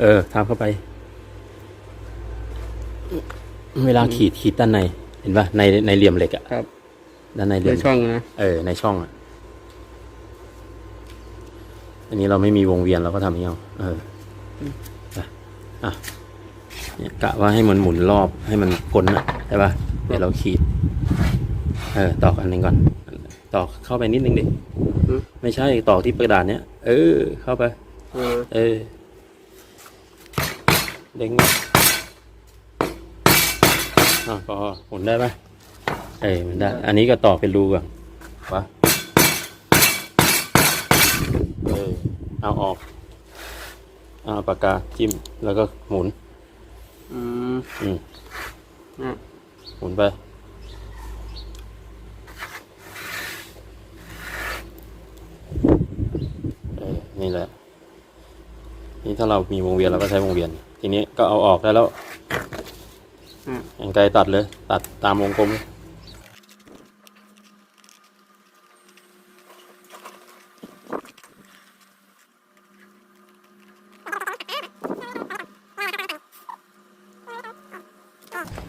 เออทำเข้าไป เวลาขีดขีดด้านใน เห็นปะในในเหลี่ยมเหล็กอะครับ ด้านในเหในลี่ยมช่องนะ เออ ในช่องอะอันนี้เราไม่มีวงเวียนเราก็ทำอย่างนี้เอาเอออะอะเนี่ยกะว่าให้มันหมุนรอบให้มันพ้นอะใช่ปะเดี๋ยวเราขีด เออตอกอันหนึ่งก่อน ตอกเข้าไปนิดนึงดิอืม ไม่ใช่ตอกที่กระดาษเนี้ยเออ เข้าไป เออ เออ เด้งมาอะพอหมุนได้ไหมเออหมันได้ อันนี้ก็ต่อเป็นรูก่อนวะเออเอาออกเอาปากกาจิ้มแล้วก็หมุน อืมอืมอะหมุนไป เออนี่แหละ นี่ถ้าเรามีวงเวียนเราก็ใช้วงเวียน ทีนี้ก็เอาออกได้แล้วอะอย่างไกลตัดเลย ตัดตามวงกลม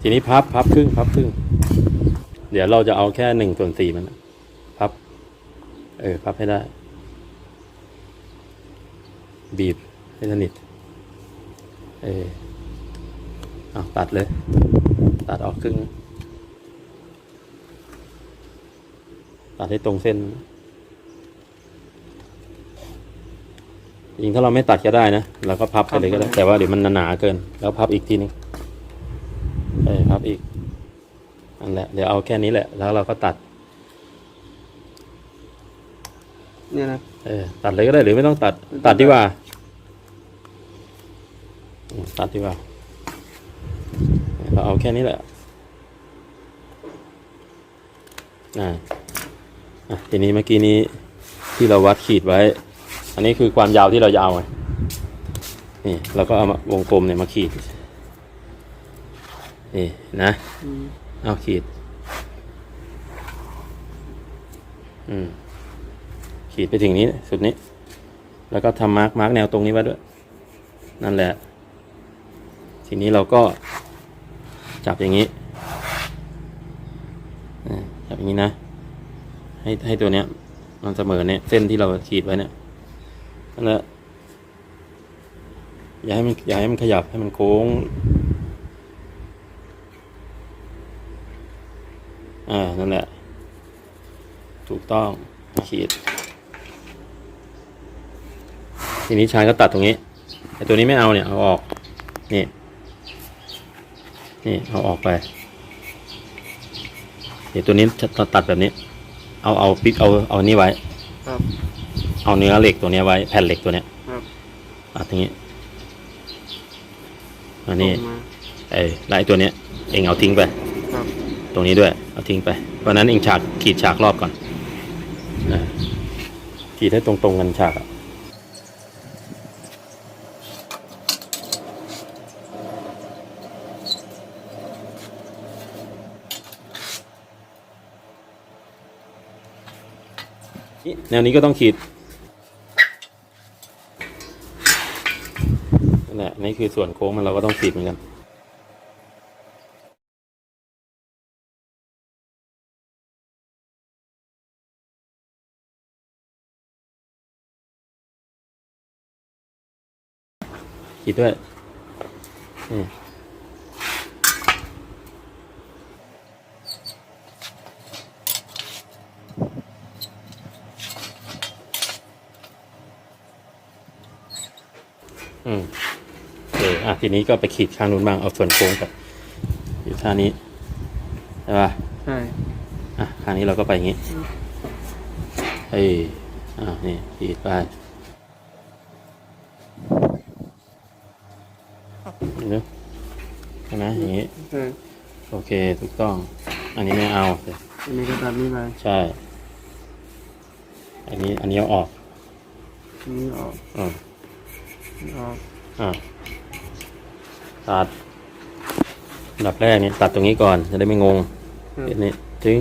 ทีนี้พับพับครึ่งพับครึ่ง เดี๋ยวเราจะเอาแค่หนึ่งส่วนสี่มันพับ เออ พับให้ได้ บีบ ให้สนิท เออเอาตัดเลย ตัดออกครึ่ง ตัดให้ตรงเส้น จริงถ้าเราไม่ตัดก็ได้นะ เราก็พับไปเลยก็ได้ แต่ว่าเดี๋ยวมันหนาๆเกิน แล้วพับอีกทีนึงเออพับอีกนั่นแหละ เดี๋ยวเอาแค่นี้แหละ แล้วเราก็ตัด เนี่ยนะ เออ ตัดเลยก็ได้หรือไม่ต้องตัด ตัดดีกว่าอืม ตัดดีกว่า เราเอาแค่นี้แหละอ่าอ่ทีนี้เมื่อกี้นี้ที่เราวัดขีดไว้ อันนี้คือความยาวที่เราจะเอาไงนี่เราก็เอามาวงกลมเนี่ยมาขีด นี่นะเอาขีด อืม ขีดไปถึงนี้สุดนี้ แล้วก็ทำมาร์กมาร์กแนวตรงนี้ไว้ด้วย นั่นแหละ ทีนี้เราก็จับอย่างนี้จับอย่างนี้นะ ให้ให้ตัวเนี้ย มันเสมอเนี่ยเส้นที่เราขีดไว้เนี่ยนั่นแหละอย่าให้มันอย่าให้มันขยับให้มันโค้ง อ่า นั่นแหละ ถูกต้องขีด ทีนี้ชายก็ตัดตรงนี้ไอตัวนี้ไม่เอาเนี่ย เอาออก นี่ นี่เอาออกไปเดี๋ยวตัวนี้จะตัดแบบนี้ เอาเอาปิกเอาเอานี่ไว้ ครับ เอาเนื้อเหล็กตัวเนี้ยไว้ แผ่นเหล็กตัวเนี้ยครับตัดอย่างนี้อันนี้ตรงมาไอ้ไล่ตัวเนี้ยเองเอาทิ้งไป ครับ ตรงนี้ด้วย เอาทิ้งไป เพราะฉะนั้นเองฉากขีดฉากรอบก่อนนะขีดให้ตรงๆกันฉากอะ แนวนี้ก็ต้องขีดนั่นแหละนี่คือส่วนโค้งมันเราก็ต้องขีดเหมือนกันขีดด้วยนี่ อืมโอเคอะทีนี้ก็ไปขีดข้างนู้นบ้างเอาส่วนโค้งกับอยู่ท่านี้ใช่ป่ะใช่อะข้างนี้เราก็ไปอย่างนี้เฮ้ยอ่านี่ขีดไปเห็นไหมใช่ไหมอย่างนี้ใช่โอเคถูกต้อง อันนี้ไม่เอาอันนี้ก็ตัดนี่ไปใช่ อันนี้อันนี้เอาออกอันนี้ออกอืม อันนี้ออกอ่าตัดอันดับแรกนี่ตัดตรงนี้ก่อนจะได้ไม่งงครับเดี๋ยวนี้ถึง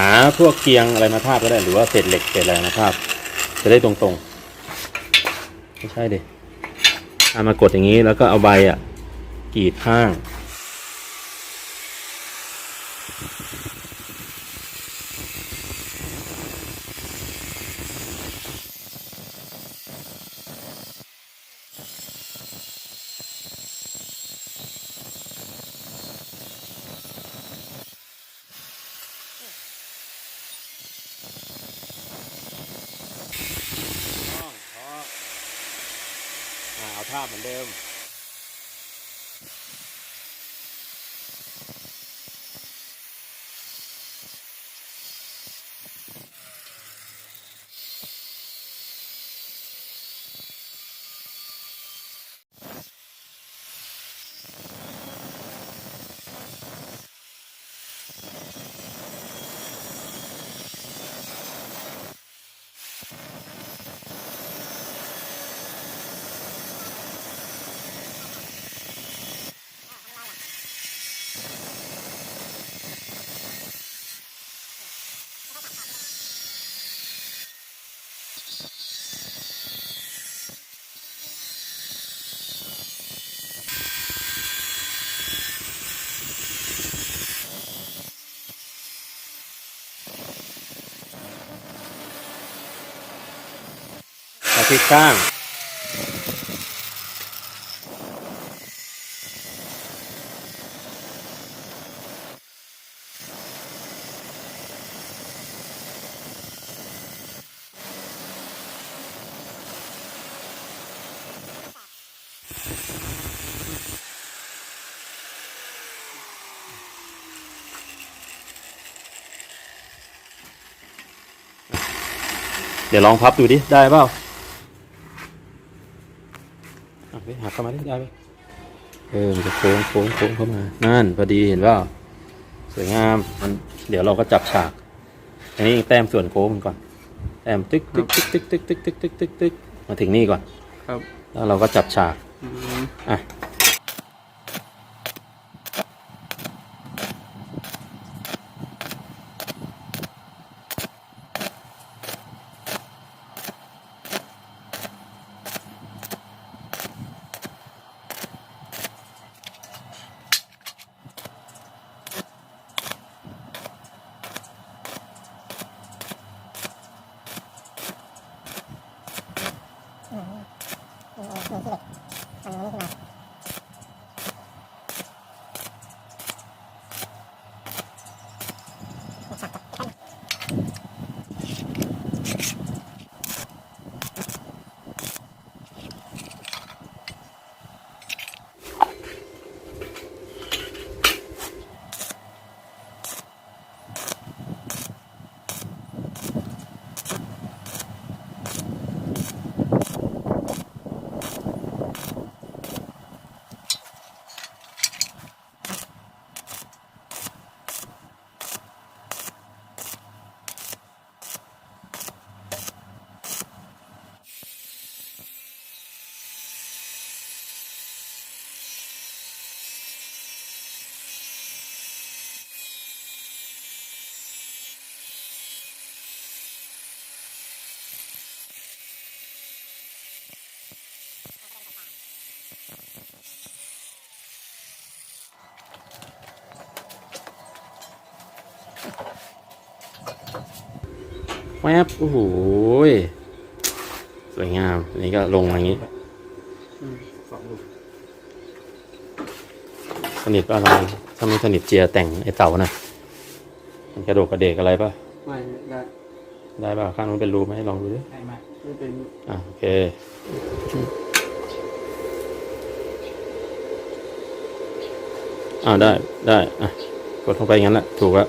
าพวกเกียงอะไรมาทาบก็ได้หรือว่าเศษเหล็กเศษอะไรมาทาบจะได้ตรงๆ ไม่ใช่ดิเอามากดอย่างนี้แล้วก็เอาใบอะกรีดข้าง เอาท่าเหมือนเดิม Pakistan เดี๋ยวลองพับดูดิ ได้เปล่าอะไปหักเข้ามาดิได้ไหมเออ มันจะโค้งโค้งโค้งเข้ามา นั่นพอดีเห็นเปล่าสวยงาม มัน เดี๋ยวเราก็จับฉาก อันนี้แต้มส่วนโค้งมันก่อน แต้มตึกตึกตึกตึกตึกตึกตึกตึกตึกตึกมาถึงนี่ก่อน ครับ แล้วเราก็จับฉาก อืม อะ แวบโอ้โหยสวยงามอันนี้ก็ลงมาอย่างนี้อืมสองลูกสนิทป่ะเราถ้าไม่สนิทเจียแต่งไอ้เต่านะมันกระโดดกระเดกอะไรป่ะไม่ได้ได้ป่ะข้างนู้นเป็นรูไหมลองดูดิไม่ไม่ไม่เป็นอะโอเคอ้าวได้ได้อะกดลงไปอย่างนั้นแหละถูกแล้ว